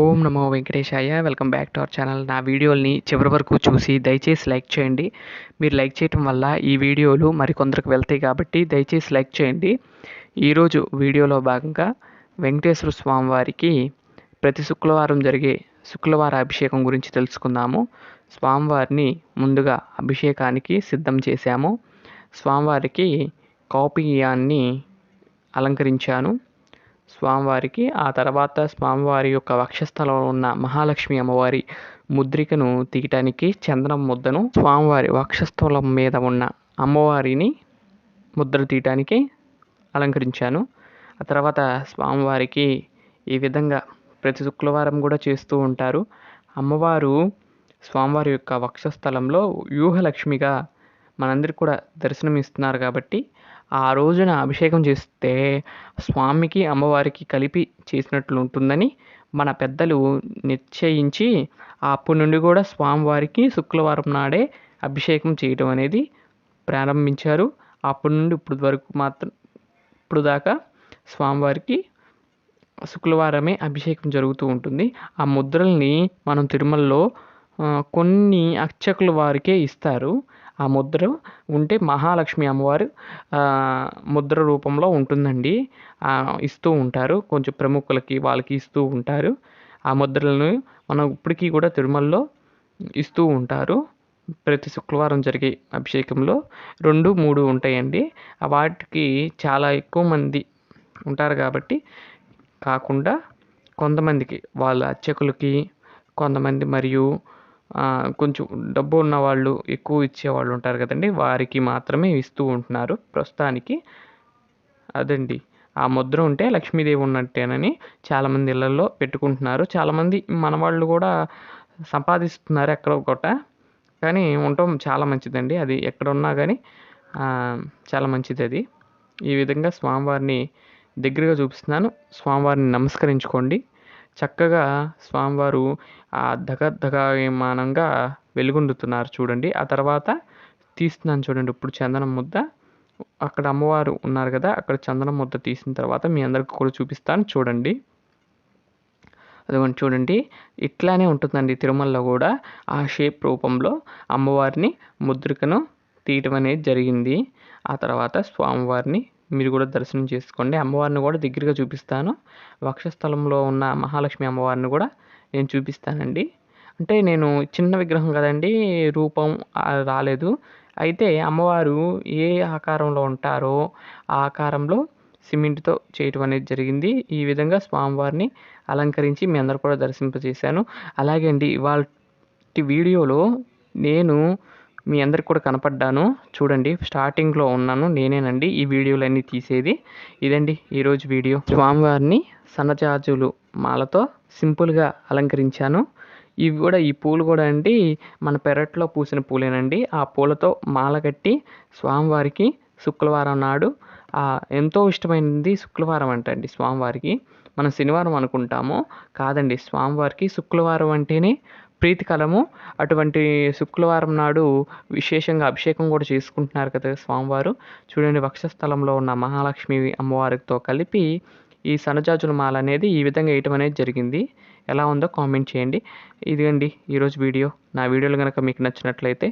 ఓం నమో వెంకటేశాయ. Welcome back to our channel. నా వీడియోల్ని చివరి వరకు చూసి దయచేసి లైక్ చేయండి. మీరు లైక్ చేయటం వల్ల ఈ వీడియోలు మరికొందరికి వెళ్తాయి కాబట్టి దయచేసి లైక్ చేయండి. ఈరోజు వీడియోలో భాగంగా వెంకటేశ్వర స్వామి వారికి ప్రతి శుక్రవారం జరిగే శుక్రవార అభిషేకం గురించి తెలుసుకుందాము. స్వామివారిని ముందుగా అభిషేకానికి సిద్ధం చేశాము. స్వామివారికి కాపీయాన్ని అలంకరించాను. స్వామివారికి ఆ తర్వాత స్వామివారి యొక్క వక్షస్థలంలో ఉన్న మహాలక్ష్మి అమ్మవారి ముద్రికను తీయటానికి చందనం ముద్దను స్వామివారి వక్షస్థలం మీద ఉన్న అమ్మవారిని ముద్ర తీయటానికి అలంకరించాను. ఆ తర్వాత స్వామివారికి ఈ విధంగా ప్రతి శుక్రవారం కూడా చేస్తూ ఉంటారు. అమ్మవారు స్వామివారి యొక్క వక్షస్థలంలో వ్యూహలక్ష్మిగా మనందరికి కూడా దర్శనం ఇస్తున్నారు కాబట్టి ఆ రోజున అభిషేకం చేస్తే స్వామికి అమ్మవారికి కలిపి చేసినట్లు ఉంటుందని మన పెద్దలు నిశ్చయించి అప్పటి నుండి కూడా స్వామివారికి శుక్రవారం నాడే అభిషేకం చేయటం అనేది ప్రారంభించారు. అప్పటి నుండి ఇప్పటి వరకు మాత్రం ఇప్పుడు దాకా స్వామివారికి శుక్రవారమే అభిషేకం జరుగుతూ ఉంటుంది. ఆ ముద్రల్ని మనం తిరుమలలో కొన్ని అర్చకుల వారికే ఇస్తారు. ఆ ముద్ర ఉంటే మహాలక్ష్మి అమ్మవారు ముద్ర రూపంలో ఉంటుందండి. ఇస్తూ ఉంటారు. కొంచెం ప్రముఖులకి వాళ్ళకి ఇస్తూ ఉంటారు. ఆ ముద్రలను మనం ఇప్పటికీ కూడా తిరుమలలో ఇస్తూ ఉంటారు. ప్రతి శుక్రవారం జరిగే అభిషేకంలో రెండు మూడు ఉంటాయండి. వాటికి చాలా ఎక్కువ మంది ఉంటారు కాబట్టి కాకుండా కొంతమందికి వాళ్ళ అర్చకులకి కొంతమంది మరియు కొంచెం డబ్బు ఉన్న వాళ్ళు ఎక్కువ ఇచ్చేవాళ్ళు ఉంటారు కదండి. వారికి మాత్రమే ఇస్తూ ఉంటున్నారు. ప్రస్తుతానికి అదండి. ఆ ముద్ర ఉంటే లక్ష్మీదేవి ఉన్నట్టేనని చాలామంది ఇళ్ళలో పెట్టుకుంటున్నారు. చాలామంది మన వాళ్ళు కూడా సంపాదిస్తున్నారు ఎక్కడ ఒకట. కానీ ఉండటం చాలా మంచిదండి. అది ఎక్కడ ఉన్నా కానీ చాలా మంచిది అది. ఈ విధంగా స్వామివారిని దగ్గరగా చూపిస్తున్నాను. స్వామివారిని నమస్కరించుకోండి. చక్కగా స్వామివారు ఆ దగ వెలుగొందుతున్నారు చూడండి. ఆ తర్వాత తీస్తున్నాను చూడండి. ఇప్పుడు చందనం ముద్ద. అక్కడ అమ్మవారు ఉన్నారు కదా అక్కడ చందనం ముద్ద తీసిన తర్వాత మీ అందరికి కూడా చూపిస్తాను చూడండి. అదిగోండి చూడండి. ఇట్లానే ఉంటుందండి తిరుమలలో కూడా ఆ షేప్ రూపంలో అమ్మవారిని ముద్రికను తీయటం అనేది జరిగింది. ఆ తర్వాత స్వామివారిని మీరు కూడా దర్శనం చేసుకోండి. అమ్మవారిని కూడా దగ్గరగా చూపిస్తాను. వక్షస్థలంలో ఉన్న మహాలక్ష్మి అమ్మవారిని కూడా నేను చూపిస్తానండి. అంటే నేను చిన్న విగ్రహం కదండి రూపం రాలేదు. అయితే అమ్మవారు ఏ ఆకారంలో ఉంటారో ఆ ఆకారంలో సిమెంట్తో చేయటం అనేది జరిగింది. ఈ విధంగా స్వామివారిని అలంకరించి మీ అందరు కూడా దర్శింపజేశాను. అలాగే అండి ఇవాళ వీడియోలో నేను మీ అందరికి కూడా కనపడ్డాను. చూడండి స్టార్టింగ్లో ఉన్నాను. నేనేనండి ఈ వీడియోలన్నీ తీసేది. ఇదండి ఈరోజు వీడియో. స్వామివారిని సన్నజాజులు మాలతో సింపుల్గా అలంకరించాను. ఇవి కూడా ఈ పూలు కూడా అండి మన పెరట్లో పూసిన పూలేనండి. ఆ పూలతో మాల కట్టి స్వామివారికి శుక్రవారం నాడు ఎంతో ఇష్టమైనది శుక్రవారం అంటండి స్వామివారికి. మనం శనివారం అనుకుంటాము. కాదండి స్వామివారికి శుక్రవారం అంటేనే ప్రీతికరము. అటువంటి శుక్రవారం నాడు విశేషంగా అభిషేకం కూడా చేసుకుంటున్నారు కదా స్వామివారు. చూడండి వక్షస్థలంలో ఉన్న మహాలక్ష్మి అమ్మవారితో కలిపి ఈ సనజాజుల మాల అనేది ఈ విధంగా వేయటం అనేది జరిగింది. ఎలా ఉందో కామెంట్ చేయండి. ఇదిగండి ఈరోజు వీడియో. నా వీడియోలు కనుక మీకు నచ్చినట్లయితే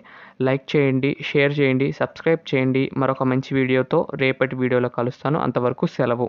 లైక్ చేయండి షేర్ చేయండి సబ్స్క్రైబ్ చేయండి. మరొక మంచి వీడియోతో రేపటి వీడియోలో కలుస్తాను. అంతవరకు సెలవు.